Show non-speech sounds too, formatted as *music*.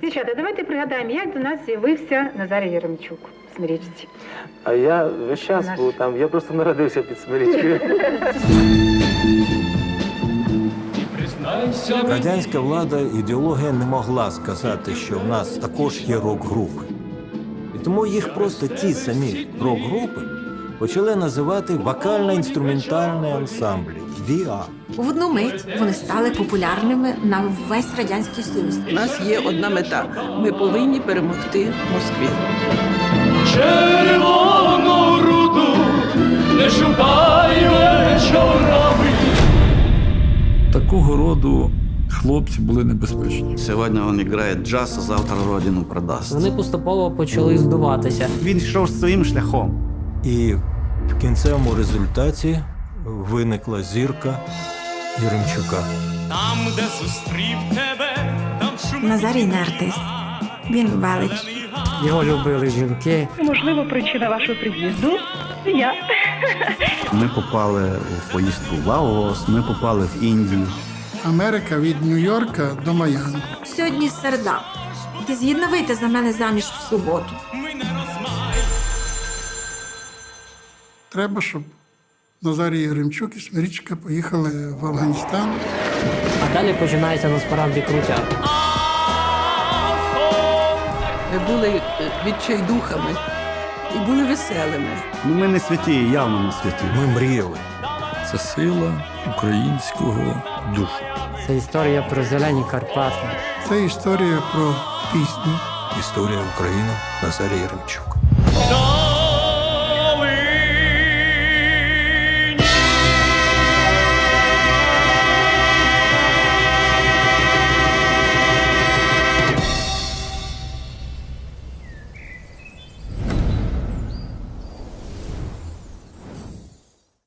Дівчата, давайте пригадаємо, як до нас з'явився Назарій Яремчук в Смирічці. А я весь час Наш. був там, я просто народився під Смирічкою. Радянська влада ідеологія не могла сказати, що в нас також є рок-групи. І тому їх просто ті самі рок-групи почали називати вокально-інструментальні ансамблі ВІА. В одну мить вони стали популярними на весь радянський союз. У нас є одна мета. Ми повинні перемогти Москві. Червону руду не шукай вечорами. Такого роду хлопці були небезпечні. Сьогодні він грає джаз, а завтра родину продасть. Вони поступово почали здуватися. Він йшов своїм шляхом. І в кінцевому результаті виникла зірка Яремчука. Там, де зустрів тебе, там шумить. Назарій не артист. Він велич. Його любили жінки. Можливо, причина вашого приїзду я. *laughs* Ми попали в поїздку в Лаос, ми попали в Індію. Америка від Нью-Йорка до Майами. Сьогодні середа. Ти згідна вийти за мене заміж в суботу. Треба, щоб Назарій Яремчук і Смирічка поїхали в Афганістан. А далі починається насправді крутя. Ми були е, відчайдухами і були веселими. Ну ми не святі, явно не святі. Ми мріяли. Це сила українського духу. Це історія про зелені Карпати. Це історія про пісню. Історія України Назарій Яремчук.